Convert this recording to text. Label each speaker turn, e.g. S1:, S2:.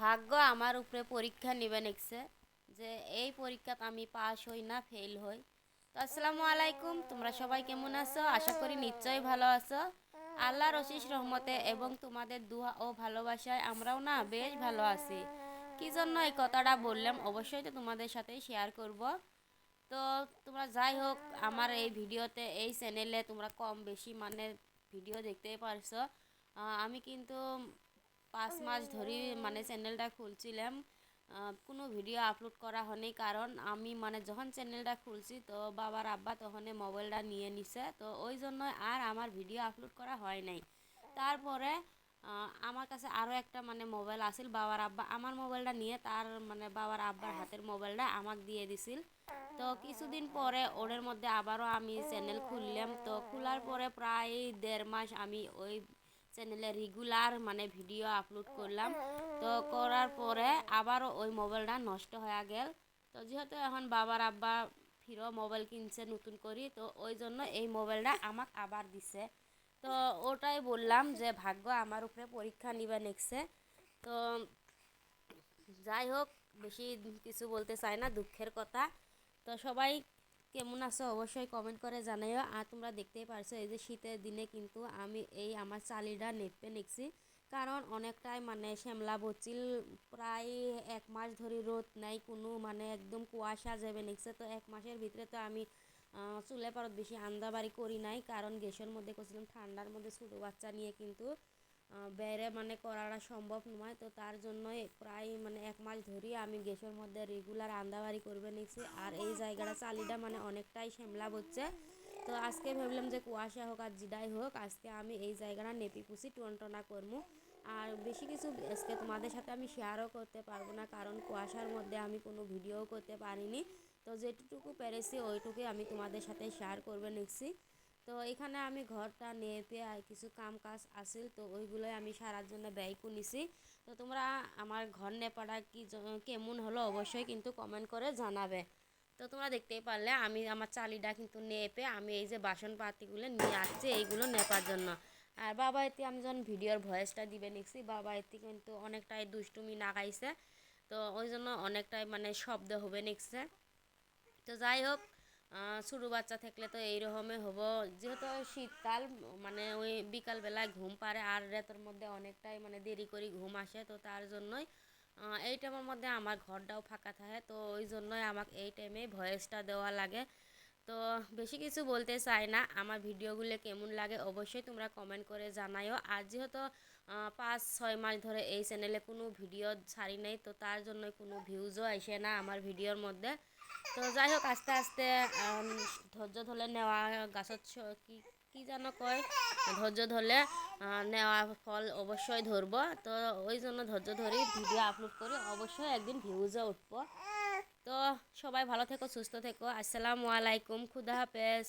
S1: ভাগ্য আমার উপরে পরীক্ষা নিবে নেকছে যে এই পরীক্ষাত আমি পাস হই না ফেল হই। তো আসসালামু আলাইকুম, তোমরা সবাই কেমন আছো? আশা করি নিশ্চয়ই ভালো আছো। আল্লাহ রশিস রহমতে এবং তোমাদের দুহা ও ভালোবাসায় আমরাও না বেশ ভালো আছি। কি জন্য এই কথাটা বললাম, অবশ্যই তো তোমাদের সাথে শেয়ার করব। তো তোমরা যাই হোক, আমার এই ভিডিওতে, এই চ্যানেলে তোমরা কম বেশি মানে ভিডিও দেখতে পারছ। আমি কিন্তু পাঁচ মাস ধরে মানে চ্যানেলটা খুলছিলাম। কোনো ভিডিও আপলোড করা হয়নি কারণ আমি মানে যখন চ্যানেলটা খুলছি তো বাবার আব্বা তখন মোবাইলটা নিয়ে নিছে। তো ওই জন্য আর আমার ভিডিও আপলোড করা হয় নাই। তারপরে আমার কাছে আরও একটা মানে মোবাইল আসিল বাবার আব্বা। আমার মোবাইলটা নিয়ে তার মানে বাবার আব্বার হাতের মোবাইলটা আমাকে দিয়ে দিছিল। তো কিছুদিন পরে ওদের মধ্যে আবারও আমি চ্যানেল খুললাম। তো খোলার পরে প্রায় দেড় মাস আমি ওই চ্যানেলে রেগুলার মানে ভিডিও আপলোড করলাম। তো করার পরে আবারও ওই মোবাইলটা নষ্ট হয়ে গেল। তো যেহেতু এখন বাবার আব্বা ফিরো মোবাইল কিনছে নতুন করি, তো ওই জন্য এই মোবাইলটা আমাকে আবার দিছে। তো ওটাই বললাম যে, ভাগ্য আমার উপরে পরীক্ষা নিবে নেক্সে তো যাই হোক, বেশি কিছু বলতে চাই না, দুঃখের কথা। তো সবাই কেমন আছো অবশ্যই কমেন্ট করে জানাইও। আর তোমরা দেখতেই পারছ, এই যে শীতের দিনে কিন্তু আমি এই আমার চালিটা নেপে নিচ্ছি কারণ অনেকটাই মানে শ্যামলা বচিল, প্রায় এক মাস ধরে রোদ নাই, কোনো মানে একদম কুয়াশা যাবে নিচ্ছে তো এক মাসের ভিতরে তো আমি চুলে পারত বেশি আন্দাবাড়ি করি নাই। কারণ গ্যাসের মধ্যে করছিলাম, ঠান্ডার মধ্যে ছোটো বাচ্চা নিয়ে কিন্তু বাইরে মানে করাটা সম্ভব নয়। তো তার জন্যই প্রায় মানে এক মাস ধরেই আমি গ্যাসের মধ্যে রেগুলার আন্দাবাড়ি করবে নিচ্ছি আর এই জায়গাটা চালিটা মানে অনেকটাই শ্যামলা হচ্ছে তো আজকে ভাবলাম যে কুয়াশা হোক আর জিডাই হোক, আজকে আমি এই জায়গাটা নেপি পুষি টনটনা করব আর বেশি কিছু আজকে তোমাদের সাথে আমি শেয়ারও করতে পারব না, কারণ কুয়াশার মধ্যে আমি কোনো ভিডিও করতে পারিনি। তো যেটুকু পেরেছি ওইটুকুই আমি তোমাদের সাথে শেয়ার করবে নিচ্ছি তো এখানে আমি ঘরটা নেপে আর কিছু কাম কাজ আসিল তো ওইগুলোই আমি সারার জন্য ব্যয় নিছি। তো তোমরা আমার ঘর নেপাটা কি কেমন হলো অবশ্যই কিন্তু কমেন্ট করে জানাবে। তো তোমরা দেখতেই পারলে আমি, আমার চালিটা কিন্তু নেপে আমি এই যে বাসন পাতিগুলো নিয়ে আসছি এইগুলো নেপার জন্য। আর বাবা এতে আমি যখন ভিডিওর ভয়েসটা দিবে নিচ্ছি বাবা এতে কিন্তু অনেকটাই দুষ্টুমি নাগাইছে। তো ওই জন্য অনেকটাই মানে শব্দ হবে নিচ্ছে তো যাই হোক ছোটো বাচ্চা থাকলে তো এইরকমই হব। যেহেতু শীতকাল মানে ওই বিকালবেলায় ঘুম পারে আর রাতের মধ্যে অনেকটাই মানে দেরি করে ঘুম আসে, তো তার জন্যই এই টাইমের মধ্যে আমার ঘরটাও ফাঁকা থাকে, তো ওই জন্যই আমাকে এই টাইমে ভয়েসটা দেওয়া লাগে। তো বেশি কিছু বলতে চাই না, আমার ভিডিওগুলো কেমন লাগে অবশ্যই তোমরা কমেন্ট করে জানাইও। আর যেহেতু পাঁচ, ছয় মাস ধরে এই চ্যানেলে কোনো ভিডিও ছাড়ি নাই, তো তার জন্য কোনো ভিউজও আসে না আমার ভিডিওর মধ্যে। তো যাই হোক আস্তে আস্তে ধৈর্য ধরে নেওয়া গাছত কি কি যেন কয়, ধৈর্য ধরলে নেওয়া ফল অবশ্যই ধরবো। তো ওই জন্য ধৈর্য ধরে ভিডিও আপলোড করি। অবশ্যই একদিন ভিউজে উঠব। তো সবাই ভালো থেকো, সুস্থ থেকো। আসসালামু আলাইকুম। খুদা হাফেজ।